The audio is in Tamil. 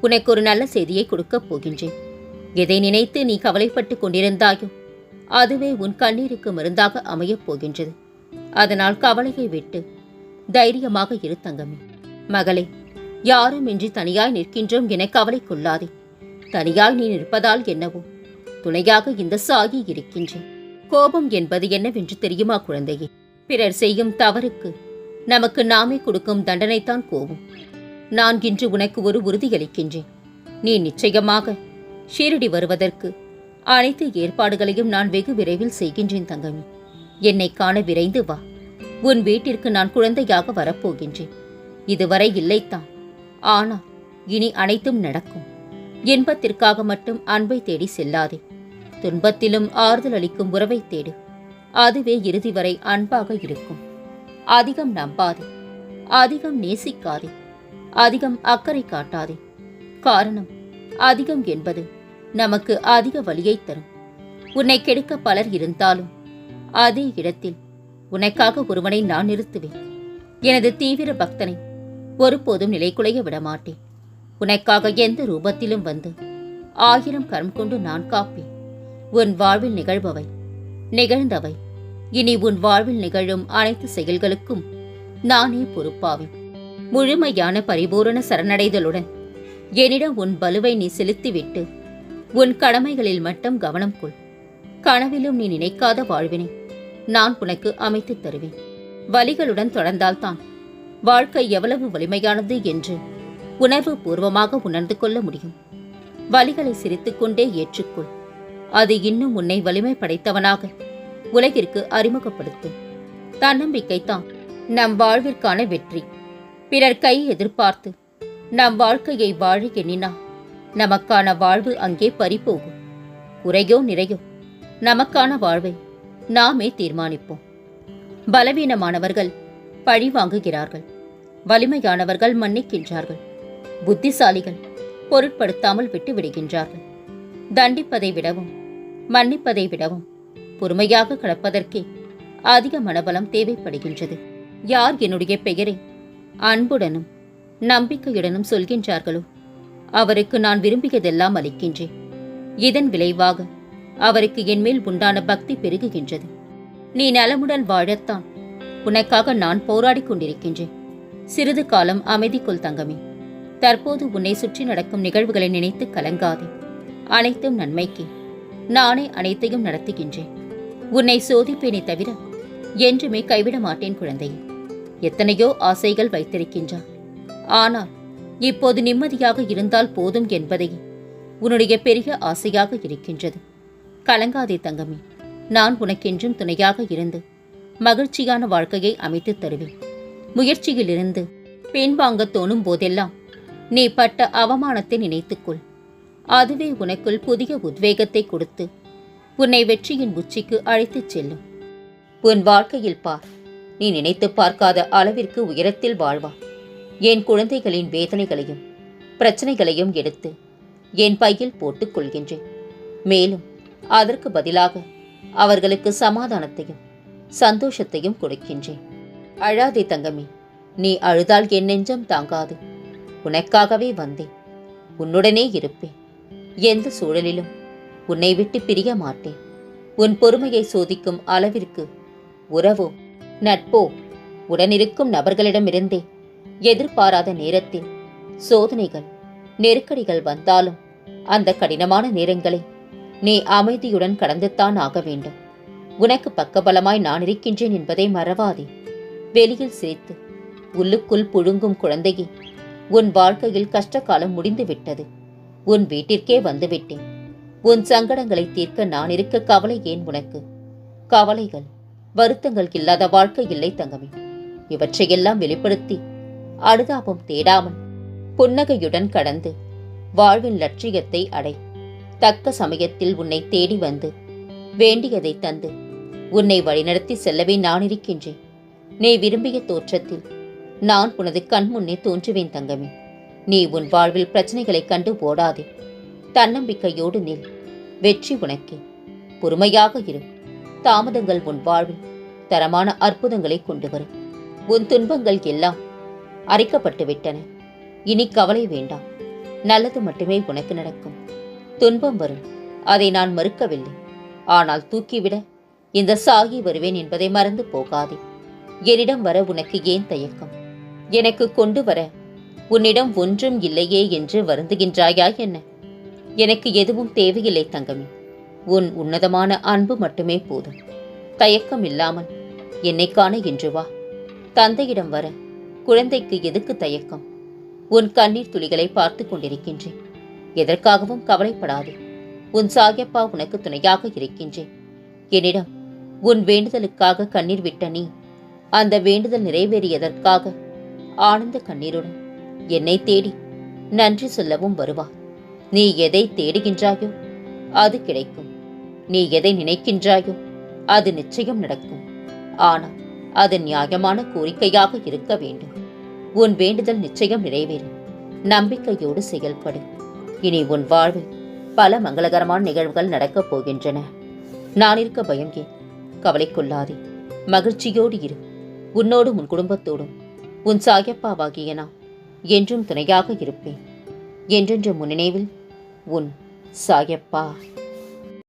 உனக்கு ஒரு நல்ல செய்தியை கொடுக்கப் போகின்றேன். எதை நினைத்து நீ கவலைப்பட்டுக் கொண்டிருந்தாயோ அதுவே உன் கண்ணீருக்கு மருந்தாக அமையப் போகின்றது. அதனால் கவலையை விட்டு தைரியமாக இரு தங்கமே. மகளே யாரும் இன்றி தனியாய் நிற்கின்றோம் என கவலை கொள்ளாதே. தனியாய் நீ நிற்பதால் என்னவோ துணையாக இந்த சாகி இருக்கின்றேன். கோபம் என்பது என்னவென்று தெரியுமா குழந்தையே? பிறர் செய்யும் தவறுக்கு நமக்கு நாமே கொடுக்கும் தண்டனைத்தான் கோபம். நான் இன்று உனக்கு ஒரு உறுதியளிக்கின்றேன். நீ நிச்சயமாக ஷீரடி வருவதற்கு அனைத்து ஏற்பாடுகளையும் நான் வெகு விரைவில் செய்கின்றேன் தங்கமி. என்னை காண விரைந்து வா. உன் வீட்டிற்கு நான் குழந்தையாக வரப்போகின்றேன். இதுவரை இல்லைத்தான். ஆனால் இனி அனைத்தும் நடக்கும். இன்பத்திற்காக மட்டும் அன்பை தேடி செல்லாதே. துன்பத்திலும் ஆறுதல் அளிக்கும் உறவை தேடு. அதுவே இறுதி வரை அன்பாக இருக்கும். அதிகம் நம்பாதே. அதிகம் நேசிக்காதே. அதிகம் அக்கறை காட்டாதே. காரணம் அதிகம் என்பது நமக்கு அதிக வழியை தரும். உன்னை கெடுக்க பலர் இருந்தாலும் அதே இடத்தில் உனக்காக ஒருவனை நான் நிறுத்துவேன். எனது தீவிர பக்தனை ஒருபோதும் நிலைகுலைய விடமாட்டேன். உனக்காக எந்த ரூபத்திலும் வந்து ஆயிரம் கரம் கொண்டு நான் காப்பேன். உன் வாழ்வில் நிகழ்பவை நிகழ்ந்தவை. இனி உன் வாழ்வில் நிகழும் அனைத்து செயல்களுக்கும் நானே பொறுப்பாவேன். முழுமையான பரிபூரண சரணடைதலுடன் என்னிடம் உன் பலுவை நீ செலுத்திவிட்டு உன் கடமைகளில் மட்டும் கவனம் கொள். கனவிலும் நீ நினைக்காத வாழ்வினை நான் உனக்கு அமைத்துத் தருவேன். வலிகளுடன் தொடர்ந்தால்தான் வாழ்க்கை எவ்வளவு வலிமையானது என்று உணர்வு பூர்வமாக உணர்ந்து கொள்ள முடியும். வலிகளை சிரித்துக்கொண்டே ஏற்றுக்கொள். அது இன்னும் உன்னை வலிமை படைத்தவனாக உலகிற்கு அறிமுகப்படுத்தும். தன்னம்பிக்கைத்தான் நம் வாழ்விற்கான வெற்றி. பிறர் கை எதிர்பார்த்து நம் வாழ்க்கையை வாழ எண்ணினா நமக்கான வாழ்வு அங்கே பறிபோகும். குறையோ நிறையோ நமக்கான வாழ்வை நாமே தீர்மானிப்போம். பலவீனமானவர்கள் பழி வாங்குகிறார்கள். வலிமையானவர்கள் மன்னிக்கின்றார்கள். புத்திசாலிகள் பொருட்படுத்தாமல் விட்டு விடுகின்றார்கள். தண்டிப்பதை விடவும் மன்னிப்பதை விடவும் பொறுமையாக கடப்பதற்கே அதிக மனபலம் தேவைப்படுகின்றது. யார் என்னுடைய பெயரை அன்புடனும் நம்பிக்கையுடனும் சொல்கின்றார்களோ? அவருக்கு நான் விரும்பியதெல்லாம் அளிக்கின்றேன். இதன் விளைவாக அவருக்கு என்மேல் உண்டான பக்தி பெருகுகின்றது. நீ நலமுடன் வாழத்தான். உனக்காக நான் போராடிக் கொண்டிருக்கின்றேன். சிறிது காலம் அமைதிக்குள் தங்கமே. தற்போது உன்னை சுற்றி நடக்கும் நிகழ்வுகளை நினைத்து கலங்காதே. அனைத்தும் நன்மைக்கு. நானே அனைத்தையும் நடத்துகின்றேன். உன்னை சோதிப்பேனே தவிர என்றுமே கைவிட மாட்டேன் குழந்தையே. எத்தனையோ ஆசைகள் வைத்திருக்கின்றான். ஆனால் இப்போது நிம்மதியாக இருந்தால் போதும் என்பதை உன்னுடைய பெரிய ஆசையாக இருக்கின்றது. கலங்காதே தங்கமே நான் உனக்கென்றும் துணையாக இருந்து மகிழ்ச்சியான வாழ்க்கையை அமைத்துத் தருவேன். முயற்சியிலிருந்து பின்வாங்க தோணும் போதெல்லாம் நீ பட்ட அவமானத்தை நினைத்துக்கொள் அதுவே உனக்குள் புதிய உத்வேகத்தை கொடுத்து உன்னை வெற்றியின் உச்சிக்கு அழைத்துச் செல்லும். உன் வாழ்க்கையில் பார். நீ நினைத்து பார்க்காத அளவிற்கு உயரத்தில் வாழ்வா. என் குழந்தைகளின் வேதனைகளையும் பிரச்சனைகளையும் எடுத்து என் பையில் போட்டுக் கொள்கின்றேன். மேலும் அதற்கு பதிலாக அவர்களுக்கு சமாதானத்தையும் சந்தோஷத்தையும் கொடுக்கின்றேன். அழாதே தங்கமே நீ அழுதால் என் நெஞ்சம் தாங்காது. உனக்காகவே வந்தேன். உன்னுடனே இருப்பேன். எந்த சூழலிலும் உன்னை விட்டு பிரிய மாட்டேன். உன் பொறுமையை சோதிக்கும் அளவிற்கு உறவோ நட்போ உடனிருக்கும் நபர்களிடமிருந்தே. எதிர்பாராத நேரத்தில் சோதனைகள் நெருக்கடிகள் வந்தாலும் அந்த கடினமான நேரங்களை நீ அமைதியுடன் கடந்துத்தான் ஆக வேண்டும். உனக்கு பக்கபலமாய் நான் இருக்கின்றேன் என்பதை மறவாதே. வெளியில் சிரித்து உள்ளுக்குள் புழுங்கும் குழந்தையே உன் வாழ்க்கையில் கஷ்டகாலம் முடிந்துவிட்டது. உன் வீட்டிற்கே வந்துவிட்டேன். உன் சங்கடங்களை தீர்க்க நான் இருக்க கவலை ஏன் உனக்கு? கவலைகள் வருத்தங்கள் இல்லாத வாழ்க்கை இல்லை தங்கமே. இவற்றையெல்லாம் வெளிப்படுத்தி அனுதாபம் தேடாமல் புன்னகையுடன் கடந்து வாழ்வின் லட்சியத்தை அடை. தக்க சமயத்தில் உன்னை தேடி வந்து வேண்டியதை தந்து உன்னை வழிநடத்தி செல்லவே நான் இருக்கின்றேன். நீ விரும்பிய தோற்றத்தில் நான் உனது கண் முன்னே தோன்றுவேன் தங்கமே. நீ உன் வாழ்வில் பிரச்சனைகளை கண்டு ஓடாதே. தன்னம்பிக்கையோடு நில். வெற்றி உனக்கே. பொறுமையாக இரு. தாமதங்கள் உன் வாழ்வில் தரமான அற்புதங்களை கொண்டு வரும். உன் துன்பங்கள் எல்லாம் அரைக்கப்பட்டு விட்டன இனி கவலை வேண்டாம். நல்லது மட்டுமே உனக்கு நடக்கும். துன்பம் வரும். அதை நான் மறுக்கவில்லை. ஆனால் தூக்கிவிட இந்த சாகி வருவேன் என்பதை மறந்து போகாதே. என்னிடம் வர உனக்கு ஏன் தயக்கம்? எனக்கு கொண்டு வர உன்னிடம் ஒன்றும் இல்லையே என்று வருந்துகின்றாயா என்ன? எனக்கு எதுவும் தேவையில்லை தங்கமே. உன் உன்னதமான அன்பு மட்டுமே போதும். தயக்கம் இல்லாமல் என்னை காண இன்று வா. தந்தையிடம் வர குழந்தைக்கு எதுக்கு தயக்கம்? உன் கண்ணீர் துளிகளை பார்த்து கொண்டிருக்கின்றேன். எதற்காகவும் கவலைப்படாதே. உன் சாகியப்பா உனக்கு துணையாக இருக்கின்றேன். என்னிடம் உன் வேண்டுதலுக்காக கண்ணீர் விட்ட நீ அந்த வேண்டுதல் நிறைவேறியதற்காக ஆனந்த கண்ணீருடன் என்னை தேடி நன்றி சொல்லவும் வருவா. நீ எதை தேடுகின்றாயோ அது கிடைக்கும். நீ எதை நினைக்கின்றாயோ அது நிச்சயம் நடக்கும். ஆனால் அது நியாயமான கோரிக்கையாக இருக்க வேண்டும். உன் வேண்டுதல் நிச்சயம் நிறைவேறும். நம்பிக்கையோடு செயல்படு. இனி உன் வாழ்வில் பல மங்களகரமான நிகழ்வுகள் நடக்கப் போகின்றன. நான் இருக்க பயம் ஏன்? கவலைக்கொள்ளாதே. மகிழ்ச்சியோடு இரு. உன்னோடும் உன் குடும்பத்தோடும். உன் சாயப்பாவாகிய நான் என்றும் துணையாக இருப்பேன். என்றென்று முன்னினைவில் உன் சாயப்பா.